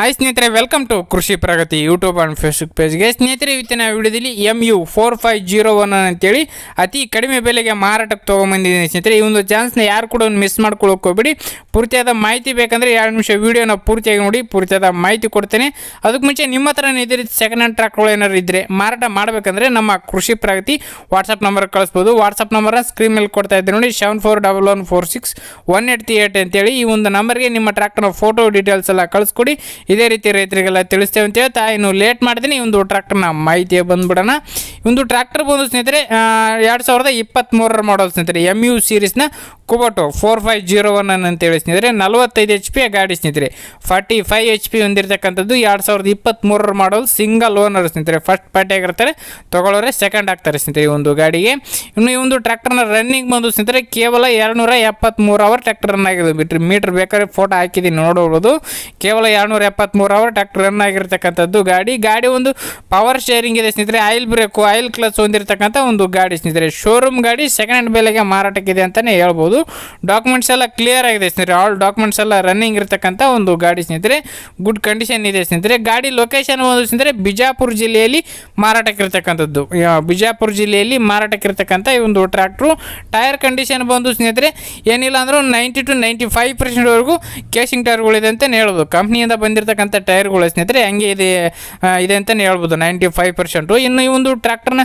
Hi ಸ್ನೇಹಿತರೆ welcome to Krishi Pragati YouTube and Facebook ಪೇಜ್ಗೆ ಸ್ನೇಹಿತರೆ, ಇವತ್ತಿನ ವಿಡಿಯೋದಲ್ಲಿ M U four five zero one ಅಂತೇಳಿ ಅತಿ ಕಡಿಮೆ ಬೆಲೆಗೆ ಮಾರಾಟಕ್ಕೆ ತೊಗೊಂಬಂದಿದ್ದೀನಿ ಸ್ನೇಹಿತರೆ. ಈ ಒಂದು ಚಾನ್ಸ್ನ ಯಾರು ಕೂಡ ಮಿಸ್ ಮಾಡ್ಕೊಳ್ಳೋಕೆ ಹೋಗ್ಬೇಡಿ. ಪೂರ್ತಿಯಾದ ಮಾಹಿತಿ ಬೇಕಂದರೆ ಎರಡು ನಿಮಿಷ ವೀಡಿಯೋನ ಪೂರ್ತಿಯಾಗಿ ನೋಡಿ, ಪೂರ್ತಿಯಾದ ಮಾಹಿತಿ ಕೊಡ್ತೇನೆ. ಅದಕ್ಕೆ ಮುಂಚೆ ನಿಮ್ಮ ಹತ್ರ ಇದೇ ರೀತಿ ಸೆಕೆಂಡ್ ಹ್ಯಾಂಡ್ ಟ್ರ್ಯಾಕ್ಗಳು ಏನಾದ್ರು ಇದ್ದರೆ ಮಾರಾಟ ಮಾಡಬೇಕಂದ್ರೆ ನಮ್ಮ ಕೃಷಿ ಪ್ರಗತಿ ವಾಟ್ಸಪ್ ನಂಬರ್ ಕಳಿಸ್ಬೋದು. ವಾಟ್ಸಪ್ ನಂಬರ್ ಸ್ಕ್ರೀನ್ ಮೇಲೆ ಕೊಡ್ತಾ ಇದ್ದೀನಿ ನೋಡಿ seven four double one four six one eight three eight ಅಂತೇಳಿ ಈ ಒಂದು ನಂಬರ್ಗೆ ನಿಮ್ಮ ಟ್ರ್ಯಾಕ್ಟರ್ನ ಫೋಟೋ ಡೀಟೇಲ್ಸ್ ಎಲ್ಲ ಕಳಿಸ್ಕೊಡಿ. ಇದೇ ರೀತಿ ರೈತರಿಗೆಲ್ಲ ತಿಳಿಸ್ತೇವೆ ಅಂತ ಹೇಳ್ತಾ, ಇನ್ನು ಲೇಟ್ ಮಾಡ್ತೀನಿ ಒಂದು ಟ್ರ್ಯಾಕ್ಟರ್ನ ಮಾಹಿತಿ ಬಂದ್ಬಿಡೋಣ. ಒಂದು ಟ್ರ್ಯಾಕ್ಟರ್ ಬಂದು ಸ್ನೇಹಿತರೆ ಎರಡು ಸಾವಿರದ ಇಪ್ಪತ್ತ್ಮೂರರ ಮಾಡೋದು ಸ್ನೇಹಿತರೆ M U ಸೀರೀಸ್ನ Kubota four five zero one ಅಂತೇಳಿ ಸ್ನೇಹಿತರೆ, ನಲವತ್ತೈದು ಎಚ್ ಪಿ ಗಾಡಿ ಸ್ನೇಹಿತರೆ. ಫಾರ್ಟಿ ಫೈವ್ ಎಚ್ ಪಿ ಹೊಂದಿರತಕ್ಕಂಥದ್ದು ಎರಡು ಸಾವಿರದ ಇಪ್ಪತ್ತ್ಮೂರರ ಮಾಡೋದು ಸಿಂಗಲ್ ಓನರ್ ಸ್ನೇಹಿತರೆ. ಫಸ್ಟ್ ಪಾರ್ಟಿ ಆಗಿರ್ತಾರೆ, ತೊಗೊಳ್ಳೋರೆ ಸೆಕೆಂಡ್ ಆಗ್ತಾರೆ ಸ್ನೇಹಿತರೆ ಈ ಒಂದು ಗಾಡಿಗೆ. ಇನ್ನು ಈ ಒಂದು ಟ್ರ್ಯಾಕ್ಟರ್ನ ರನ್ನಿಂಗ್ ಬಂದು ಸ್ನೇಹಿತರೆ, ಕೇವಲ ಎರಡುನೂರ ಎಪ್ಪತ್ತ್ಮೂರು ಅವರ್ ಟ್ರ್ಯಾಕ್ಟರ್ನ ರನ್ ಆಗಿದೆ ಬಿಟ್ರಿ. ಮೀಟ್ರ್ ಬೇಕಾದ್ರೆ ಫೋಟೋ ಹಾಕಿದ್ದೀನಿ ನೋಡಬಹುದು ಕೇವಲ ಎರಡುನೂರ ಎಪ್ಪತ್ತ್ಮೂರು ಅವರ್ ಟ್ರ್ಯಾಕ್ಟರ್ ರನ್ ಆಗಿರ್ತಕ್ಕಂಥದ್ದು ಗಾಡಿ. ಗಾಡಿ ಒಂದು ಪವರ್ ಶೇರಿಂಗ್ ಇದೆ ಸ್ನೇಹಿತರೆ. ಆಯಿಲ್ ಬ್ರೇಕು ಆಯಿಲ್ ಕ್ಲಚ್ ಹೊಂದಿರತಕ್ಕಂಥ ಒಂದು ಗಾಡಿ ಸ್ನೇಹಿತರೆ. ಶೋರೂಮ್ ಗಾಡಿ ಸೆಕೆಂಡ್ ಹ್ಯಾಂಡ್ ಬೆಲೆಗೆ ಮಾರಾಟಕ್ಕಿದೆ ಅಂತಲೇ ಹೇಳ್ಬೋದು. ಡಾಕ್ಯುಮೆಂಟ್ಸ್ ಎಲ್ಲ ಕ್ಲಿಯರ್ ಆಗಿದೆ ಸ್ನೇಹಿತರೆ. ಆಲ್ ಡಾಕ್ಯುಮೆಂಟ್ಸ್ ಎಲ್ಲ ರನ್ನಿಂಗ್ ಇರತಕ್ಕಂಥ ಒಂದು ಗಾಡಿ ಸ್ನೇಹಿತರೆ. ಗುಡ್ ಕಂಡೀಷನ್ ಇದೆ ಸ್ನೇಹಿತರೆ. ಗಾಡಿ ಲೊಕೇಶನ್ ಒಂದು ಸ್ನೇಹಿತರೆ, ಬಿಜಾಪುರ ಜಿಲ್ಲೆಯಲ್ಲಿ ಮಾರಾಟಕ್ಕಿರ್ತಕ್ಕಂಥದ್ದು. ಬಿಜಾಪುರ ಜಿಲ್ಲೆಯಲ್ಲಿ ಮಾರಾಟಕ್ಕಿರ್ತಕ್ಕಂಥ ಈ ಒಂದು ಟ್ರ್ಯಾಕ್ಟ್ರು ಟೈರ್ ಕಂಡೀಷನ್ ಬಂದು ಸ್ನೇಹಿತರೆ, ಏನಿಲ್ಲ ಅಂದರೂ ನೈಂಟಿ ಟು ನೈಂಟಿ ಫೈವ್ ಪರ್ಸೆಂಟ್ವರೆಗೂ ಕೇಸಿಂಗ್ ಟೈರ್ಗಳಿದೆ ಅಂತಲೇ ಹೇಳ್ಬೋದು. ಕಂಪ್ನಿಯಿಂದ ಬಂದಿರತಕ್ಕಂಥ ಟೈರ್ಗಳು ಸ್ನೇಹಿತರೆ, ಹಂಗೆ ಇದೆ ಇದೆ ಅಂತಲೇ ಹೇಳ್ಬೋದು ನೈಂಟಿ ಫೈವ್ ಪರ್ಸೆಂಟು ಇನ್ನು ಈ ಒಂದು ಟ್ರ್ಯಾಕ್ಟರ್ನ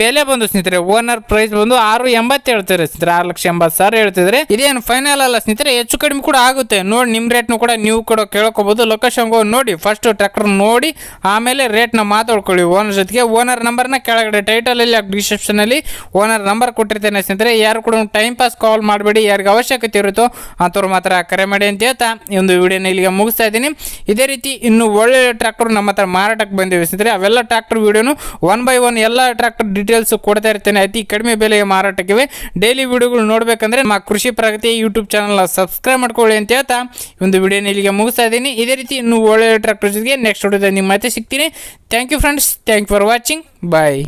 ಬೆಲೆ ಬಂದು ಸ್ನೇಹಿತರೆ ಓನರ್ ಪ್ರೈಸ್ ಬಂದು ಆರು ಎಂಬತ್ತು ಹೇಳ್ತಾರೆ ಸ್ನೇಹಿತರೆ ಆರು ಲಕ್ಷ ಎಂಬತ್ತು ಸಾವಿರ ಹೇಳ್ತಿದ್ರೆ ಇದೇನು ಫೈನಲ್ ಅಲ್ಲ ಸ್ನೇಹಿತರೆ, ಹೆಚ್ಚು ಕಡಿಮೆ ಕೂಡ ಆಗುತ್ತೆ. ನೋಡಿ ನಿಮ್ಮ ರೇಟ್ನು ಕೂಡ ನೀವು ಕೂಡ ಕೇಳ್ಕೊಬೋದು. ಲೊಕೇಶನ್ಗೆ ಹೋಗಿ ನೋಡಿ ಫಸ್ಟ್ ಟ್ರ್ಯಾಕ್ಟರ್ ನೋಡಿ, ಆಮೇಲೆ ರೇಟ್ನ ಮಾತಾಡ್ಕೊಳ್ಳಿ. ಓನರ್ ಜೊತೆಗೆ ಓನರ್ ನಂಬರ್ನ ಕೆಳಗಡೆ ಟೈಟಲಲ್ಲಿ ಡಿಸ್ಕ್ರಿಪ್ಷನಲ್ಲಿ ಓನರ್ ನಂಬರ್ ಕೊಟ್ಟಿರ್ತೇನೆ ಸ್ನೇಹಿತರೆ. ಯಾರು ಕೂಡ ಟೈಮ್ ಪಾಸ್ ಕಾಲ್ ಮಾಡಬೇಡಿ. ಯಾರಿಗೆ ಅವಶ್ಯಕತೆ ಇರುತ್ತೋ, ಅಂಥವ್ರು ಮಾತ್ರ ಕರೆ ಮಾಡಿ ಅಂತ ಹೇಳ್ತಾ ಈ ಒಂದು ವಿಡಿಯೋನ ಇಲ್ಲಿಗೆ ಮುಗಿಸ್ತಾ ಇದ್ದೀನಿ. ಇದೇ ರೀತಿ ಇನ್ನು ಒಳ್ಳೆ ಟ್ರ್ಯಾಕ್ಟರ್ ನಮ್ಮ ಹತ್ರ ಮಾರಾಟಕ್ಕೆ ಬಂದಿವೆ ಸ್ನೇಹಿತರೆ. ಅವೆಲ್ಲ ಟ್ರ್ಯಾಕ್ಟರ್ ವೀಡಿಯೋನು ಒನ್ ಬೈ ಒನ್ ಎಲ್ಲ ಟ್ರ್ಯಾಕ್ಟರ್ ಡೀಟೇಲ್ಸ್ ಕೊಡ್ತಾ ಇರ್ತೇನೆ. ಅತಿ ಕಡಿಮೆ ಬೆಲೆಗೆ ಮಾರಾಟಕ್ಕಿವೆ. ಡೈಲಿ ವಿಡಿಯೋಗಳು ನೋಡಬೇಕಂದ್ರೆ ನಮ್ಮ ಕೃಷಿ ಪ್ರಗತಿ ಯೂಟ್ಯೂಬ್ ಚಾನಲ್ನ ಸಬ್ಸ್ಕ್ರೈಬ್ ಮಾಡ್ಕೊಳ್ಳಿ ಅಂತ ಹೇಳ್ತಾ ಒಂದು ವಿಡಿಯೋನ ಇಲ್ಲಿಗೆ ಮುಗಿಸ್ತಾ ಇದ್ದೀನಿ. ಇದೇ ರೀತಿ ಇನ್ನು ಒಳ್ಳೆ ಟ್ರ್ಯಾಕ್ಟರ್ ಜೊತೆಗೆ ನೆಕ್ಸ್ಟ್ ವಿಡಿಯೋದಲ್ಲಿ ನಿಮ್ಮ ಮತ್ತೆ ಸಿಗ್ತೀನಿ. Thank you friends thank for watching bye